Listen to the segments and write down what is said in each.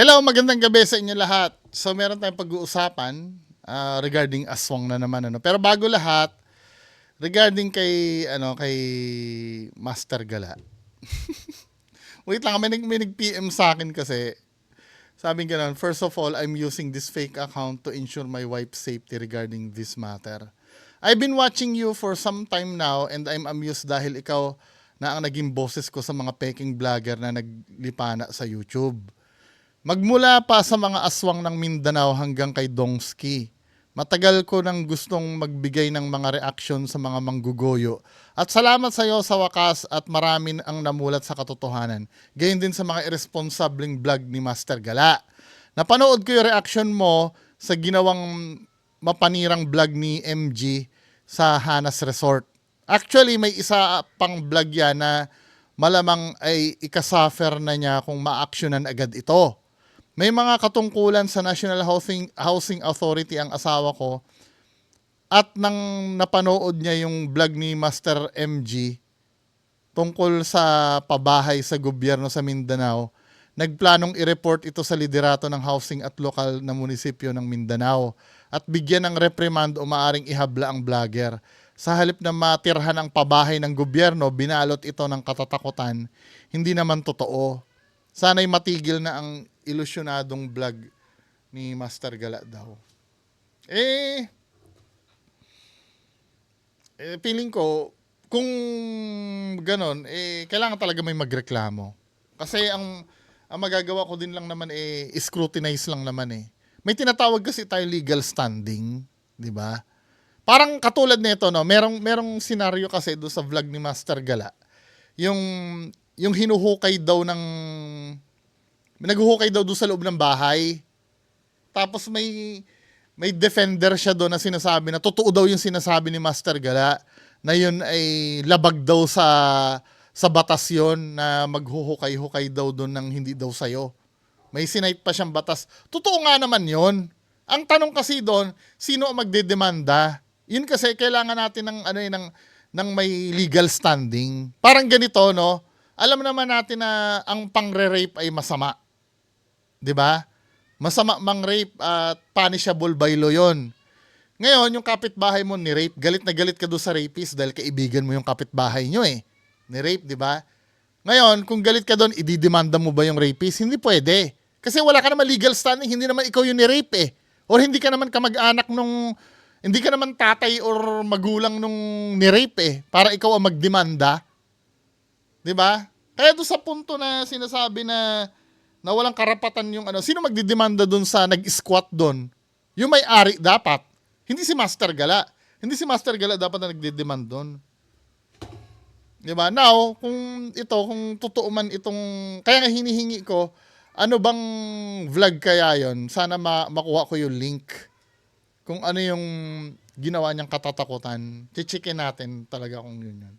Hello, magandang gabi sa inyo lahat. So meron tayong pag-uusapan ah, regarding aswang na naman ano. Pero bago lahat, regarding kay ano kay Master Gala. Wait lang, may, may nag-PM sa akin kasi sabi ganun, first of all, I'm using this fake account to ensure my wife's safety regarding this matter. I've been watching you for some time now and I'm amused dahil ikaw na ang naging boses ko sa mga peking vlogger na naglipana sa YouTube. Magmula pa sa mga aswang ng Mindanao hanggang kay Dongski. Matagal ko nang gustong magbigay ng mga reaksyon sa mga manggugoyo. At salamat sa iyo sa wakas at marami ang namulat sa katotohanan. Gayon din sa mga irresponsibleng vlog ni Master Gala. Napanood ko yung reaction mo sa ginawang mapanirang vlog ni MG sa Hanas Resort. Actually, may isa pang vlog yan na malamang ay ikasuffer na niya kung ma-actionan agad ito. May mga katungkulan sa National Housing Housing Authority ang asawa ko at nang napanood niya yung vlog ni Master MG tungkol sa pabahay sa gobyerno sa Mindanao, nagplanong i-report ito sa liderato ng housing at lokal na munisipyo ng Mindanao at bigyan ng reprimand o maaring ihabla ang vlogger. Sa halip na matirhan ang pabahay ng gobyerno, binalot ito ng katatakutan. Hindi naman totoo. Sana'y matigil na ang ilusyonadong vlog ni Master Gala daw. Eh, eh, feeling ko, kung ganon, eh, kailangan talaga may magreklamo. Kasi ang, ang magagawa ko din lang naman eh, scrutinize lang naman eh. May tinatawag kasi tayo legal standing, di ba? Parang katulad nito, no? Merong, merong senaryo kasi do sa vlog ni Master Gala. Yung, yung hinuhukay daw ng, naghuhukay daw doon sa loob ng bahay. Tapos may, may defender siya doon na sinasabi na totoo daw yung sinasabi ni Master Gala na yun ay labag daw sa sa batas yun na maghuhukay-hukay daw doon ng hindi daw sayo. May sinight pa siyang batas. Totoo nga naman yun. Ang tanong kasi doon, sino ang magdedemanda? Yun kasi kailangan natin ng ano eh, ng ng may legal standing. Parang ganito, no? Alam naman natin na ang pangre-rape ay masama. 'Di ba? Masama mang rape at punishable by law 'yon. Ngayon, yung kapitbahay mo ni rape, galit na galit ka doon sa rapist dahil kaibigan mo yung kapitbahay nyo eh. Ni rape, di ba? Ngayon, kung galit ka doon, ididemanda mo ba yung rapist? Hindi pwede. Kasi wala ka naman legal standing, hindi naman ikaw yung ni-rape eh. Or hindi ka naman kamag-anak nung, hindi ka naman tatay or magulang nung ni-rape eh, para ikaw ang magdemanda. Di ba? Kaya doon sa punto na sinasabi na na walang karapatan yung ano, sino magdidemanda doon sa nag-squat doon? Yung may-ari dapat. Hindi si Master Gala. Hindi si Master Gala dapat na nagdidemand doon. Di ba? Now, kung ito, kung totoo man itong, kaya nga hinihingi ko, ano bang vlog kaya yon? Sana ma- makuha ko yung link. Kung ano yung ginawa niyang katatakutan. Chichikin natin talaga kung yun yun.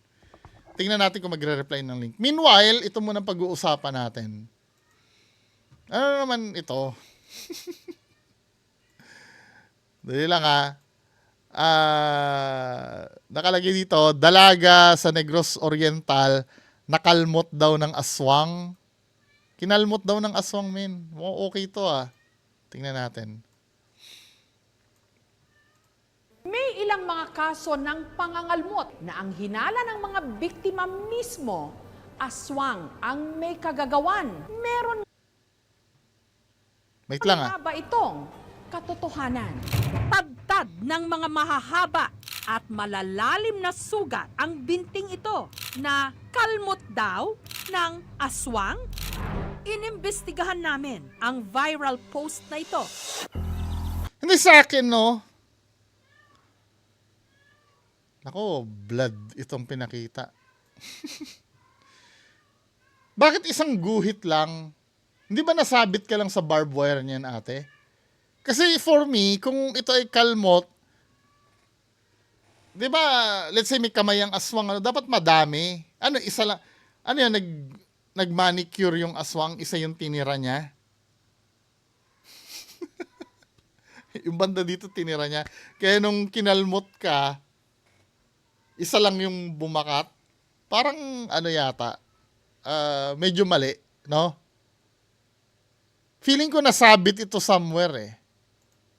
Tingnan natin kung magre-reply ng link. Meanwhile, ito muna pag-uusapan natin. Ano naman ito? Dali lang ha. Ah, nakalagay dito, dalaga sa Negros Oriental, nakalmot daw ng aswang. Kinalmot daw ng aswang, men. Mukhang okay to ah. Tingnan natin. May ilang mga kaso ng pangangalmot na ang hinala ng mga biktima mismo, aswang ang may kagagawan. Meron Wait lang ah. nga ba itong katotohanan? Tadtad ng mga mahahaba at malalalim na sugat ang binting ito na kalmot daw ng aswang? Inimbestigahan namin ang viral post na ito. Hindi sa akin, no? Nako, blood itong pinakita. Bakit isang guhit lang? Hindi ba nasabit ka lang sa barbed wire niyan, ate? Kasi for me, kung ito ay kalmot, di ba, let's say may kamay ang aswang, ano, dapat madami. Ano, isa lang, ano yan, nag, nag-manicure yung aswang, isa yung tinira niya. yung banda dito tinira niya. Kaya nung kinalmot ka, isa lang yung bumakat. Parang ano yata, ah, medyo mali, no? Feeling ko nasabit ito somewhere eh.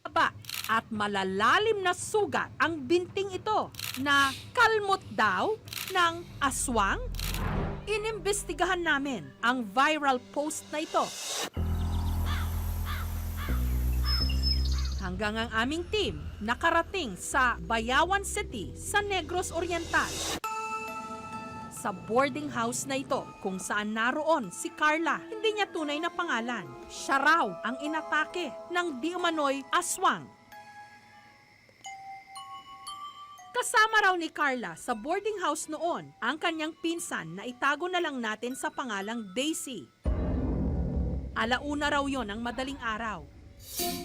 haba at malalalim na sugat ang binting ito na kalmot daw ng aswang? Inimbestigahan namin ang viral post na ito. Hanggang ang aming team nakarating sa Bayawan City sa Negros Oriental. Sa boarding house na ito kung saan naroon si Carla, hindi niya tunay na pangalan. Siya raw ang inatake ng di umano'y aswang. Kasama raw ni Carla sa boarding house noon ang kanyang pinsan na itago na lang natin sa pangalang Daisy. Alauna raw yon ang madaling araw.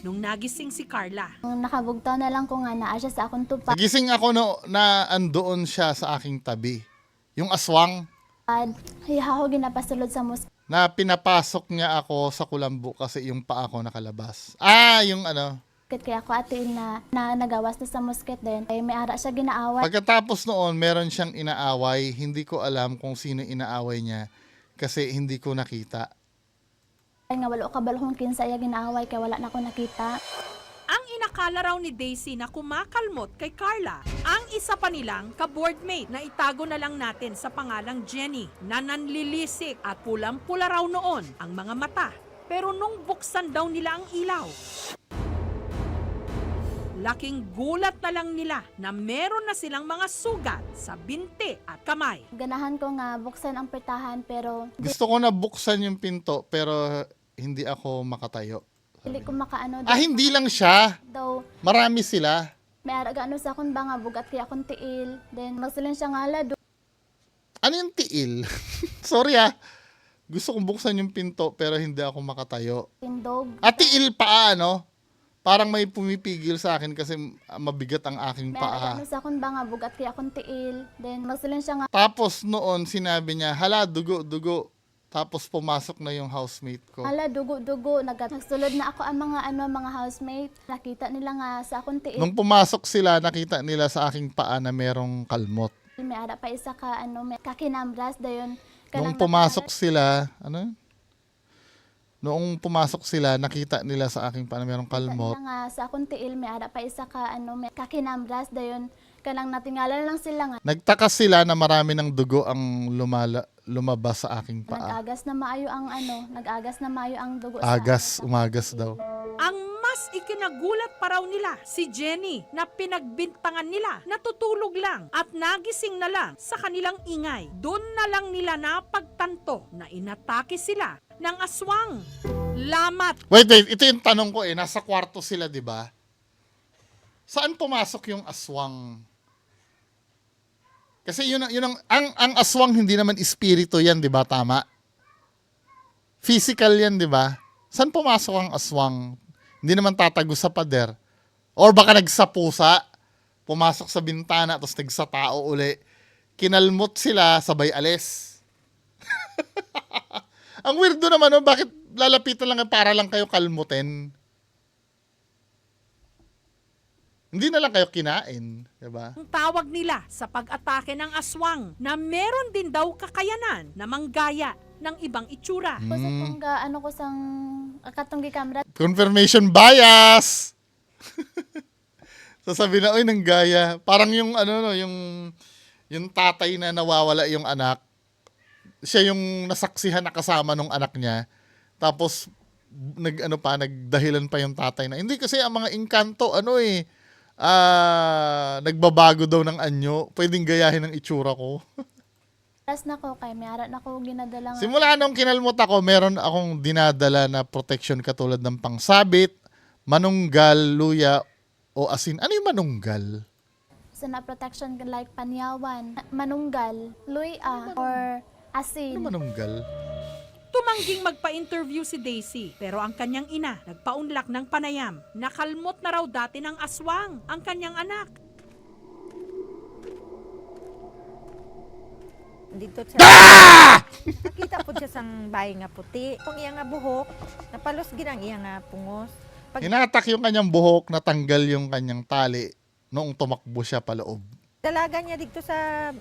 Nung nagising si Carla, Nung nakabugtaw na lang ko nga naa siya sa akong tupad. Nagising ako no, na andoon siya sa aking tabi. Yung aswang Hiya ako ginapasulod sa musket na pinapasok niya ako sa kulambo kasi yung paa ko nakalabas. Ah, yung ano. kaya ako atin na, na nagawas na sa musket din. Ay may ara siya ginaawat. Pagkatapos noon, meron siyang inaaway. Hindi ko alam kung sino inaaway niya kasi hindi ko nakita. Ay nga wala ka balhong kinsa iya ginaaway kaya wala na ako nakita. ang inakala raw ni Daisy na kumakalmot kay Carla, ang isa pa nilang ka-boardmate na itago na lang natin sa pangalang Jenny na nanlilisik at pulang-pula raw noon ang mga mata. Pero nung buksan daw nila ang ilaw, laking gulat na lang nila na meron na silang mga sugat sa binti at kamay. Ganahan ko nga buksan ang pertahan pero Gusto ko na buksan yung pinto pero hindi ako makatayo. dili ko makaano Ah, hindi lang siya. daw. Marami sila. May ara gaano sa akong banga bugat kaya akong tiil. Then magsulon siya nga ala do. Ano yung tiil? Sorry ah. Gusto kong buksan yung pinto pero hindi ako makatayo. Tindog. At tiil pa ano? Parang may pumipigil sa akin kasi ah, mabigat ang aking May ara paa. gaano sa akong banga bugat kaya akong tiil. Then magsulon siya nga Tapos noon sinabi niya, hala, dugo, dugo. Tapos pumasok na yung housemate ko. ala dugo-dugo. Nag- Nagsulod na ako ang mga ano mga housemate. Nakita nila nga sa akong tiil. Nung pumasok sila, nakita nila sa aking paa na merong kalmot. May ara pa isa ka ano may kakinambras dayon. Nung pumasok sila, ano? Noong pumasok sila, nakita nila sa aking paa na merong kalmot. Kalmot. nga sa akong tiil may ara pa isa ka ano may kakinambras dayon. Kanang natingala lang sila nga. Nagtaka sila na marami ng dugo ang lumala, lumabas sa aking paa. Nag-agas na maayo ang ano, nag-agas na maayo ang dugo Agas, sa umagas daw. Ang mas ikinagulat pa raw nila si Jenny na pinagbintangan nila natutulog lang at nagising na lang sa kanilang ingay. Doon na lang nila napagtanto na inatake sila ng aswang. Lamat Wait, wait. Ito yung tanong ko eh. Nasa kwarto sila, di ba? Saan pumasok yung aswang? Kasi yun, yun ang, ang, ang aswang hindi naman espiritu yan, di ba? Tama? Physical yan, di ba? Saan pumasok ang aswang? Hindi naman tatago sa pader. Or baka nagsapusa, pumasok sa bintana, tapos nagsatao uli. Kinalmot sila, sabay alis. ang weirdo naman, no? bakit lalapitan lang para lang kayo kalmutin? Hindi na lang kayo kinain, di ba? ang tawag nila sa pag-atake ng aswang na meron din daw kakayanan na manggaya ng ibang itsura. Ako sa tungga, ano ko sang katunggi kamera, Confirmation bias! Sasabi na, oy, nang gaya. Parang yung, ano, no, yung, yung tatay na nawawala yung anak, siya yung nasaksihan na kasama nung anak niya. Tapos, nag, ano pa, nagdahilan pa yung tatay na, hindi kasi ang mga engkanto, ano eh, ah, nagbabago daw ng anyo. Pwedeng gayahin ng itsura ko. Plus na ko kay may ara na ko ginadala nga. Simula nung kinalmot ako, meron akong dinadala na protection katulad ng pangsabit, manunggal, luya, o asin. Ano yung manunggal? sa na protection like panyawan, manunggal, luya, or Ano asin. manunggal? Tumangging magpa-interview si Daisy pero ang kanyang ina nagpaunlak ng panayam. Nakalmot na raw dati ng aswang ang kanyang anak. dito sa Ah! nakita po siya sang bahay nga puti kung iya nga buhok napalos ginang iya nga pungos pag Hinatak yung kanyang buhok, natanggal yung kanyang tali noong tumakbo siya paloob. dalaga niya dito sa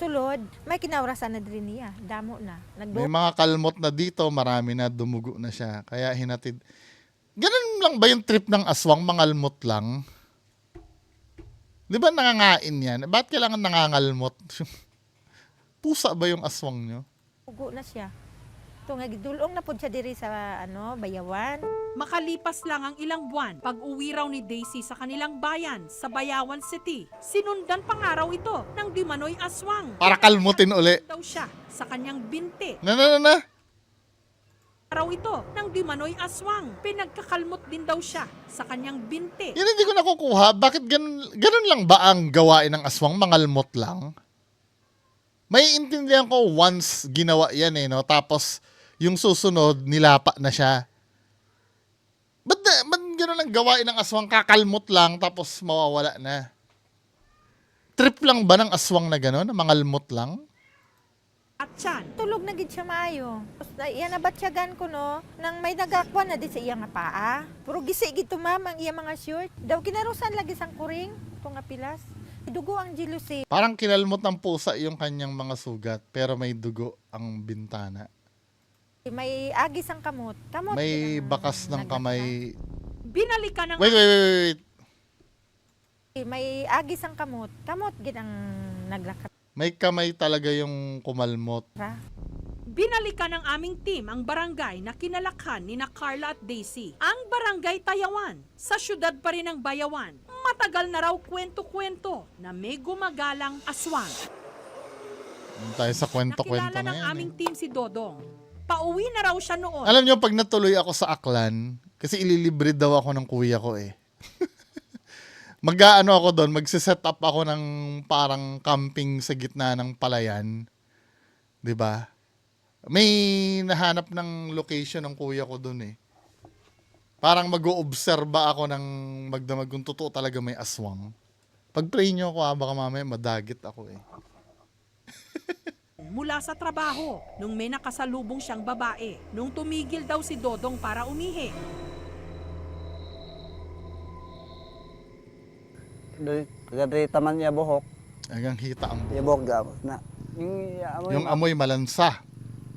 sulod, may kinawrasan na din niya. Damo na. May Nagdo mga kalmot na dito, marami na dumugo na siya. Kaya hinatid. Ganun lang ba yung trip ng aswang, mangalmot lang? Di ba nangangain yan? Ba't kailangan nangangalmot? Pusa ba yung aswang nyo? ugo na siya. Ito nga na pud siya diri sa ano, Bayawan. Makalipas lang ang ilang buwan, pag uwi raw ni Daisy sa kanilang bayan sa Bayawan City, sinundan pang araw ito ng Dimanoy Aswang. Para kalmutin uli. Daw siya sa kanyang binti. Na na na na. Araw ito ng Dimanoy Aswang. Pinagkakalmot din daw siya sa kanyang binti. Yan hindi ko nakukuha. Bakit ganun, ganun lang ba ang gawain ng aswang? Mangalmot lang? May intindihan ko once ginawa yan eh, no? Tapos, yung susunod, nilapa na siya. Ganun ang gawain ng aswang? Kakalmot lang, tapos mawawala na. Trip lang ba ng aswang na gano'n? Na mangalmot lang? At Tulog na gid siya maayo. Tapos na iya nabatsyagan ko no, nang may nagakwa na di sa iya nga paa. Puro gisi gid ma'am ang iya mga short. Daw kinarusan lagi sang kuring, ito nga pilas. Dugo ang jealousy. Parang kinalmot ng pusa yung kanyang mga sugat, pero may dugo ang bintana. May agis ang kamot. Kamot May ang bakas ng naglakad. kamay. Binalikan ng Wait, wait, wait, wait, wait. May agis ang kamot. Kamot gid ang naglakad. May kamay talaga yung kumalmot. Binalikan ng aming team ang barangay na kinalakhan ni na Carla at Daisy. Ang barangay Tayawan, sa syudad pa rin ng Bayawan. Matagal na raw kwento-kwento na may gumagalang aswang. Tayo sa kwento-kwento Nakilala na ng yan. aming eh. team si Dodong. Pauwi na raw siya noon. Alam nyo, pag natuloy ako sa Aklan, kasi ililibre daw ako ng kuya ko eh. Mag-ano ako doon, magsiset up ako ng parang camping sa gitna ng palayan. 'Di ba? May nahanap ng location ng kuya ko doon eh. Parang mag-oobserba ako ng magdamag kung totoo talaga may aswang. Pag-pray nyo ako ha, baka mamaya madagit ako eh. mula sa trabaho nung may nakasalubong siyang babae. Nung tumigil daw si Dodong para umihi. Dari taman niya buhok, Hanggang hita ang niya buhok gamot na. Yung amoy, Yung amoy malansa.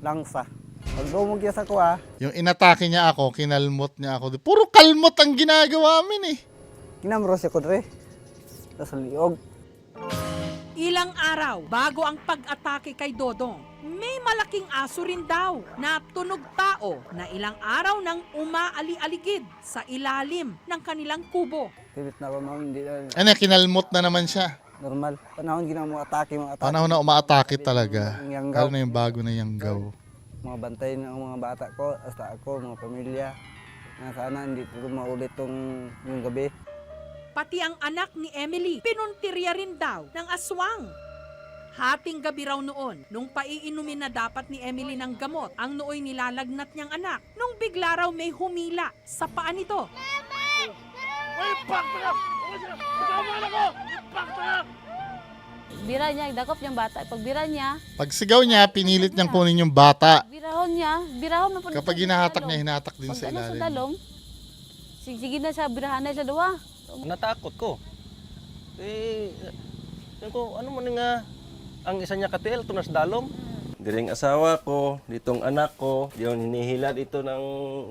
langsa. Pag bumog niya sa kuha, Yung inatake niya ako, kinalmot niya ako. Puro kalmot ang ginagawa min eh. kinamro siya ko dre. Tapos liog. Ilang araw bago ang pag-atake kay Dodong, may malaking aso rin daw na tunog tao na ilang araw nang umaali-aligid sa ilalim ng kanilang kubo. Pibit na ako ma'am, hindi na Ano, kinalmot na naman siya. normal. Panahon gina mo atake, mga atake. Panahon na umaatake talaga. Yung yanggaw. Lalo na yung bago na yanggaw. Mga bantay ng mga bata ko, hasta ako, mga pamilya. Na sana hindi ko maulit tong yung gabi. Pati ang anak ni Emily, pinuntirya rin daw ng aswang. Hating gabi raw noon, nung paiinumin na dapat ni Emily ng gamot, ang nooy nilalagnat niyang anak, nung bigla raw may humila sa paa nito. Bira niya, dakop niyang bata. Pag bira niya, Pag sigaw niya, pinilit niyang kunin yung bata. birahon niya, birahon na po Kapag siya hinahatak niya, hinahatak din Pag sa ano sa ilalim. dalom, sige, sige na sa birahan na sa duwa. Natakot ko. Eh, ko, ano man nga, ang isa niya katiel, tunas dalom. Diring asawa ko, ditong anak ko, yun hinihila dito ng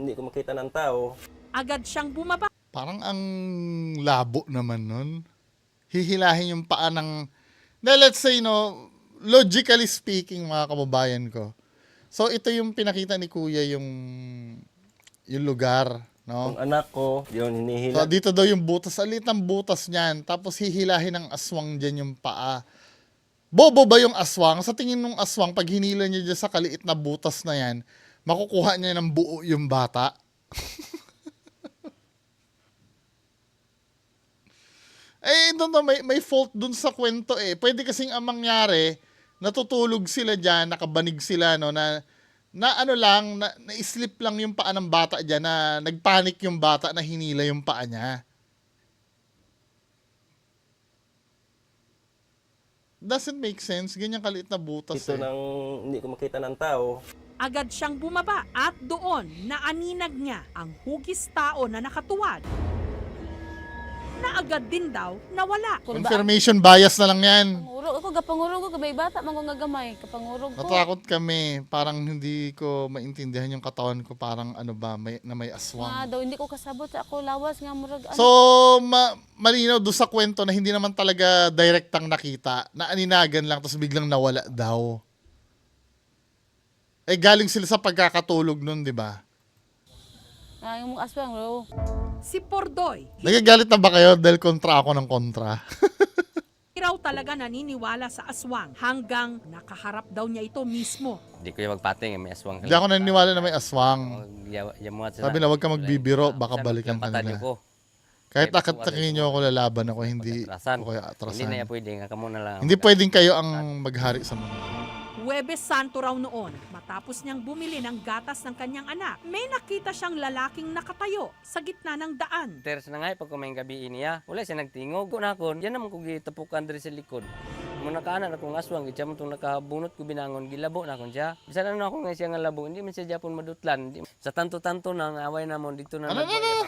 hindi ko makita ng tao. Agad siyang bumaba Parang ang labo naman nun. Hihilahin yung paa ng... Na let's say, no, logically speaking, mga kababayan ko. So, ito yung pinakita ni Kuya yung yung lugar, no? Ang anak ko, yun So, hinihila. dito daw yung butas. Alit ang butas niyan. Tapos hihilahin ng aswang dyan yung paa. Bobo ba yung aswang? Sa tingin ng aswang, pag hinila niya dyan sa kaliit na butas na yan, makukuha niya ng buo yung bata. eh, doon may, may fault dun sa kwento eh. Pwede kasing ang mangyari, natutulog sila dyan, nakabanig sila, no, na, na ano lang, na, na-slip lang yung paa ng bata dyan, na nagpanik yung bata na hinila yung paa niya. Doesn't make sense. Ganyan kaliit na butas Dito eh. ng hindi ko makita ng tao. Agad siyang bumaba at doon naaninag niya ang hugis tao na nakatuwad. Na agad din daw nawala. Confirmation bias na lang yan. Kapangurog ako, kapangurog ko, kabay bata, man ko nga gamay. Kapangurog ko. Natakot kami. Parang hindi ko maintindihan yung katawan ko. Parang ano ba, may, na may Nga aswang. daw, hindi ko kasabot sa ako lawas nga murag. So, ma- malinaw doon sa kwento na hindi naman talaga direktang nakita. Na aninagan lang, tapos biglang nawala daw. Eh, galing sila sa pagkakatulog nun, di ba? Ah, yung mga aswang, bro. Si Pordoy, Nagagalit na ba kayo dahil kontra ako ng kontra? hindi raw talaga naniniwala sa aswang hanggang nakaharap daw niya ito mismo. Hindi ko yung magpating, may aswang Hindi ako naniniwala na may aswang. Yamuat Sabi na huwag ka magbibiro, baka balikan ka nila. ko. Kahit ko nyo ako lalaban ako, hindi ko kaya Hindi na atrasan. yan pwede, nga kamo na lang. Hindi pwedeng kayo ang maghari sa mundo. Huwebes Santo raw noon, matapos niyang bumili ng gatas ng kanyang anak, may nakita siyang lalaking nakatayo sa gitna ng daan. Teres na nga, eh, pag kumain gabi niya, wala siya nagtingog. Ko na ako, yan naman ko gitapukan diri sa likod. Muna kaanan akong aswang, itya mo itong nakabunot ko binangon, gilabo na akong siya. Bisan ano ako nga siya nga labo, hindi man siya Japon madutlan. Di- Sa tanto-tanto na, ang away namon dito na Ano, ano, nagbuhay-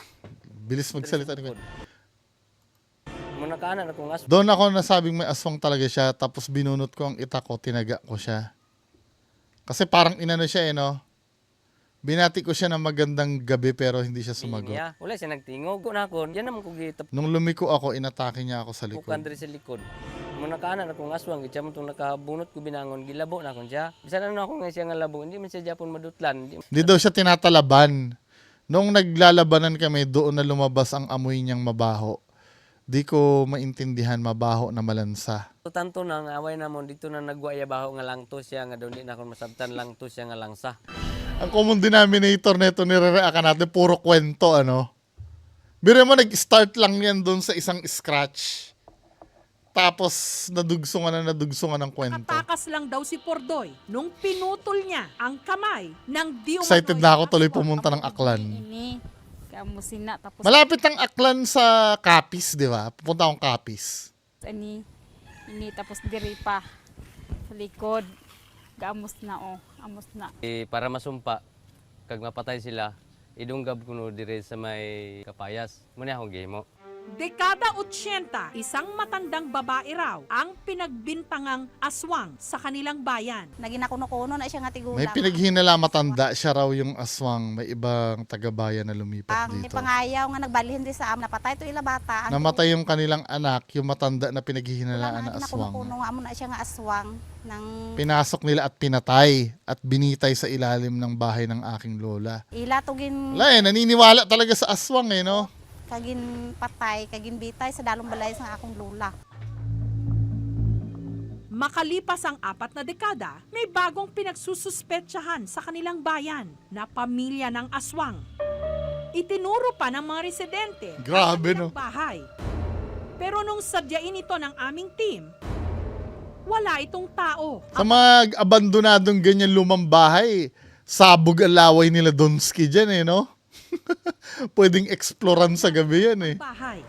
Bilis magsalita ni Kuya. Muna kaanan akong aswang. Doon ako nasabing may aswang talaga siya, tapos binunot ko ang ita ko, tinaga ko siya. Kasi parang inano siya eh, no? Binati ko siya ng magandang gabi pero hindi siya sumagot. Niya. Wala siya nagtingog. Ko na ako, yan naman ko gitapukan Nung lumiko ako, inatake niya ako sa likod. diri sa likod. Muna kaanan akong aswang, itya mo itong nakabunot ko binangon, gilabo na akong siya. Bisan ano ako nga siya nga labo, hindi man siya Japon madutlan. Di- Hindi daw siya tinatalaban. Nung naglalabanan kami, doon na lumabas ang amoy niyang mabaho. Di ko maintindihan mabaho na malansa. Tanto na ang away namon dito na nagwaya baho nga lang to siya nga daw di na ako masabtan lang to siya nga langsa. Ang common denominator nito nire-react natin, puro kwento, ano? Biro mo, nag-start lang yan doon sa isang scratch. Tapos, nadugsungan na nadugsungan ng kwento. Katakas lang daw si Pordoy nung pinutol niya ang kamay ng di Excited umano'y na ako tuloy pumunta ng Aklan. Ini, kamu sina, tapos Malapit ang Aklan sa Capiz, di ba? Pupunta akong Capiz. ini, ini, tapos diri pa. Sa likod. Gamos na, oh. Amos na. Eh, para masumpa, kag mapatay sila, idunggab ko no dire sa may kapayas. Muna akong gimo. Dekada 80, isang matandang babae raw ang pinagbintangang aswang sa kanilang bayan. Naging nakuno-kuno na siya nga tigulang. May pinaghinala matanda siya raw yung aswang. May ibang taga-bayan na lumipat Ang dito. ipangayaw nga nagbalhin di sa am napatay to ila bata. Ang Namatay yung kanilang anak, yung matanda na pinaghihinalaan na na aswang. nakuno-kuno nga amo na siya nga aswang ng Pinasok nila at pinatay at binitay sa ilalim ng bahay ng aking lola. ila tugin Wala eh, naniniwala talaga sa aswang eh, no? Kagin patay, kagin bitay sa dalong balay sa akong lula. Makalipas ang apat na dekada, may bagong pinagsususpetsahan sa kanilang bayan na pamilya ng aswang. Itinuro pa ng mga residente Grabe, ang no? bahay. Pero nung sadyain ito ng aming team, wala itong tao. Sa mga abandonadong ganyan lumang bahay, sabog ang laway nila Donski dyan eh, no? Pwedeng exploran sa gabi yan eh. bahay.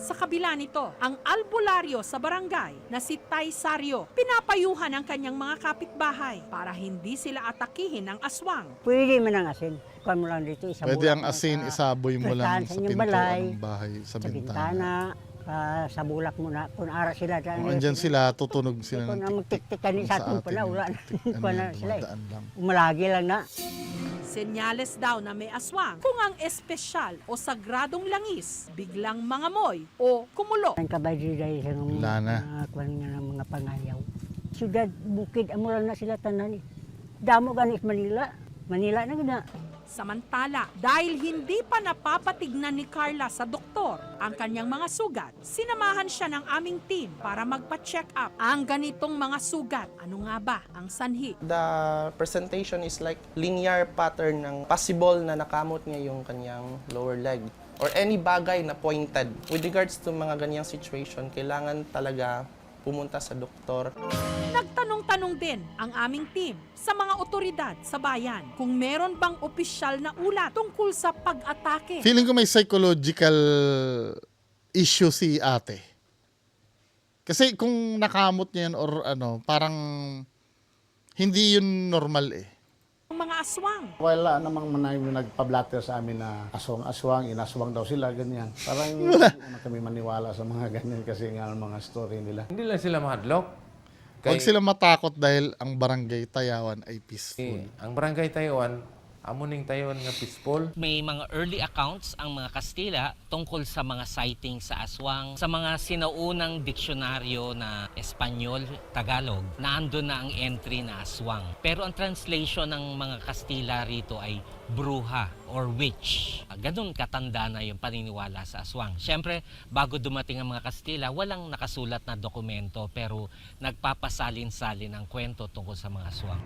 Sa kabila nito, ang albularyo sa barangay na si Tay Sario, pinapayuhan ang kanyang mga kapitbahay para hindi sila atakihin ng aswang. Pwede man ang asin. Kuha mo lang dito, isa Pwede ang asin, isaboy mo lang sa sa pintuan balay, ng bahay, sa sa bintana. bintana, ah, sa bulak mo na. Kung ara sila dyan. Kung andyan sila, tutunog sila Kung ng ang tik-tik. magtiktikan Kung sa atin atin pala, yung wala. tik- ano Kuha na yan, sila eh. dumadaan lang. Umalagi lang na. Senyales daw na may aswang kung ang espesyal o sagradong langis biglang mangamoy o kumulo. Ang kabay dahil sa mga, Wala na. mga, nga ng mga pangayaw. Siyudad, bukid, amo lang na sila tanan eh. Damo ganis Manila. Manila na gina. Samantala, dahil hindi pa napapatignan ni Carla sa doktor ang kanyang mga sugat, sinamahan siya ng aming team para magpa-check up ang ganitong mga sugat. Ano nga ba ang sanhi? The presentation is like linear pattern ng possible na nakamot niya yung kanyang lower leg or any bagay na pointed. With regards to mga ganyang situation, kailangan talaga pumunta sa doktor. Nagtanong-tanong din ang aming team sa mga otoridad sa bayan kung meron bang opisyal na ulat tungkol sa pag-atake. Feeling ko may psychological issue si ate. Kasi kung nakamot niya yan or ano, parang hindi yun normal eh. Ang mga aswang. Wala namang manay nagpa-blatter sa amin na aswang-aswang, inaswang daw sila, ganyan. Parang hindi naman kami maniwala sa mga ganyan kasi nga ang mga story nila. Hindi lang sila mahadlok. Huwag sila matakot dahil ang barangay Tayawan ay peaceful. ang barangay Taiwan, amuning Taiwan nga peaceful. May mga early accounts ang mga Kastila tungkol sa mga sightings sa aswang. Sa mga sinaunang diksyonaryo na Espanyol, Tagalog, naandun na ang entry na aswang. Pero ang translation ng mga Kastila rito ay bruha or witch. Ganun katanda na yung paniniwala sa aswang. Siyempre, bago dumating ang mga Kastila, walang nakasulat na dokumento pero nagpapasalin-salin ang kwento tungkol sa mga aswang.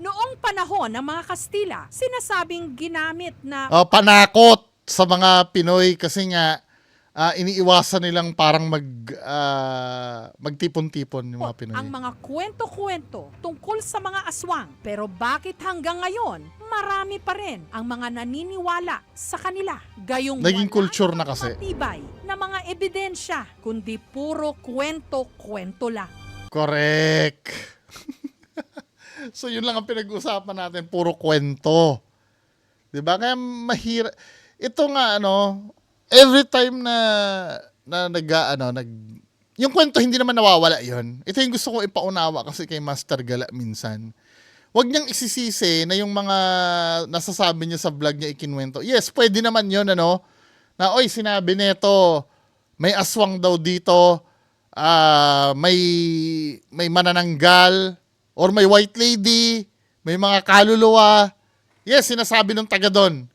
Noong panahon ng mga Kastila, sinasabing ginamit na Oh, panakot sa mga Pinoy kasi nga ah, iniiwasan nilang parang mag ah, magtipon-tipon yung mga Pinoy. ang mga kwento-kwento tungkol sa mga aswang. Pero bakit hanggang ngayon, marami pa rin ang mga naniniwala sa kanila. Gayong Naging culture na kasi. matibay na mga ebidensya, kundi puro kwento-kwento lang. Correct. so yun lang ang pinag-usapan natin, puro kwento. 'Di ba? Kaya mahira ito nga ano, every time na na nag ano, nag yung kwento hindi naman nawawala 'yon. Ito yung gusto ko ipaunawa kasi kay Master Gala minsan. Huwag niyang isisisi na yung mga nasasabi niya sa vlog niya ikinwento. Yes, pwede naman 'yon ano. Na oy, sinabi nito, may aswang daw dito, ah may may manananggal or may white lady, may mga kaluluwa. Yes, sinasabi ng taga doon.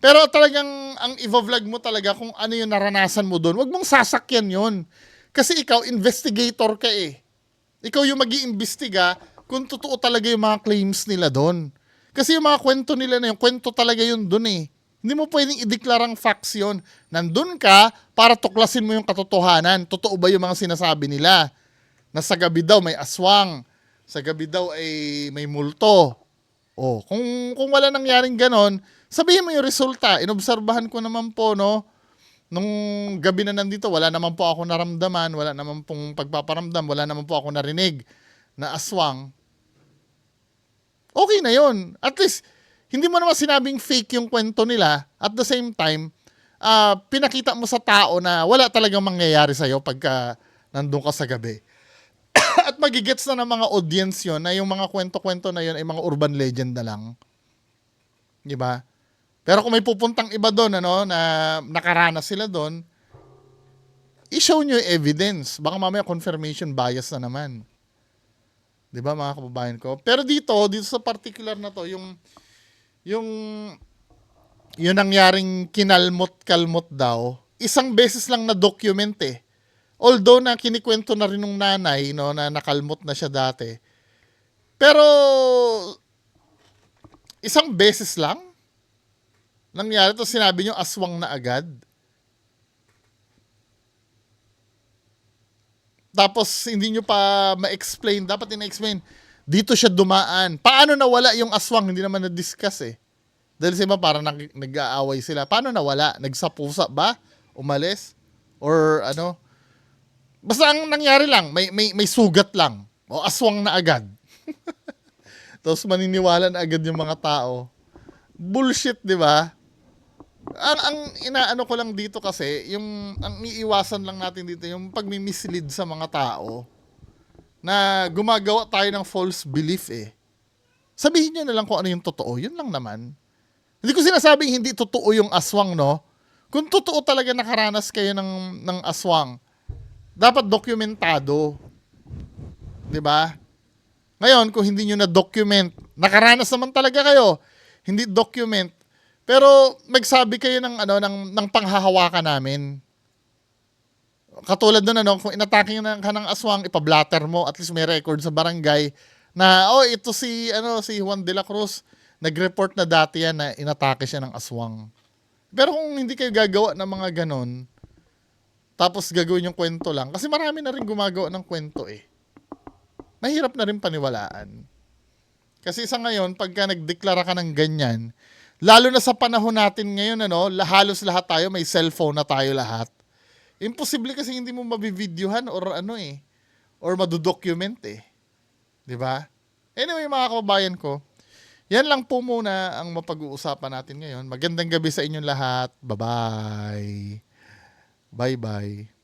Pero talagang ang i-vlog mo talaga kung ano yung naranasan mo doon. Huwag mong sasakyan yon. Kasi ikaw, investigator ka eh. Ikaw yung mag iimbestiga kung totoo talaga yung mga claims nila doon. Kasi yung mga kwento nila na yung kwento talaga yun doon eh. Hindi mo pwedeng ideklarang facts yun. Nandun ka para tuklasin mo yung katotohanan. Totoo ba yung mga sinasabi nila? Na sa gabi daw may aswang. Sa gabi daw ay may multo. Oh, kung kung wala nangyaring ganon, sabihin mo yung resulta. Inobserbahan ko naman po, no, nung gabi na nandito, wala naman po ako naramdaman, wala naman pong pagpaparamdam, wala naman po ako narinig na aswang. Okay na yon. At least, hindi mo naman sinabing fake yung kwento nila. At the same time, ah, pinakita mo sa tao na wala talagang mangyayari sa'yo pagka nandun ka sa gabi. At magigets na ng mga audience yon na yung mga kwento-kwento na yon ay mga urban legend na lang. Di ba? Pero kung may pupuntang iba doon, ano, na nakaranas sila doon, i-show nyo evidence. Baka mamaya confirmation bias na naman. Di ba, mga kababayan ko? Pero dito, dito sa particular na to, yung, yung, yung nangyaring kinalmot-kalmot daw, isang beses lang na-document eh. Although na kinikwento na rin ng nanay, no, na nakalmot na siya dati. Pero, isang beses lang, nangyari to sinabi niyo aswang na agad. Tapos hindi nyo pa ma-explain, dapat ina-explain, dito siya dumaan. Paano nawala yung aswang? Hindi naman na-discuss eh. Dahil sa iba parang nag- nag-aaway sila. Paano nawala? Nagsapusa ba? Umalis? Or ano? Basta ang nangyari lang, may, may, may sugat lang. O aswang na agad. Tapos maniniwala na agad yung mga tao. Bullshit, di ba? Ang, ang inaano ko lang dito kasi, yung ang iiwasan lang natin dito, yung pagmi-mislead sa mga tao na gumagawa tayo ng false belief eh. Sabihin nyo na lang kung ano yung totoo. Yun lang naman. Hindi ko sinasabing hindi totoo yung aswang, no? Kung totoo talaga nakaranas kayo ng, ng aswang, dapat dokumentado. 'Di ba? Ngayon, kung hindi nyo na-document, nakaranas naman talaga kayo, hindi document, pero magsabi kayo ng ano ng ng panghahawakan namin. Katulad nun ano, kung inatake ng ka ng aswang, ipablatter mo, at least may record sa barangay na oh, ito si ano si Juan de la Cruz nag-report na dati yan na inatake siya ng aswang. Pero kung hindi kayo gagawa ng mga ganon, tapos gagawin yung kwento lang, kasi marami na rin gumagawa ng kwento eh. Mahirap na rin paniwalaan. Kasi sa ngayon, pagka nagdeklara ka ng ganyan, lalo na sa panahon natin ngayon, ano, halos lahat tayo, may cellphone na tayo lahat. Imposible kasi hindi mo mabivideohan or ano eh, or madodocument eh. ba? Anyway, mga kababayan ko, Yan lang po muna ang mapag-uusapan natin ngayon. Magandang gabi sa inyong lahat. Bye-bye. Bye-bye.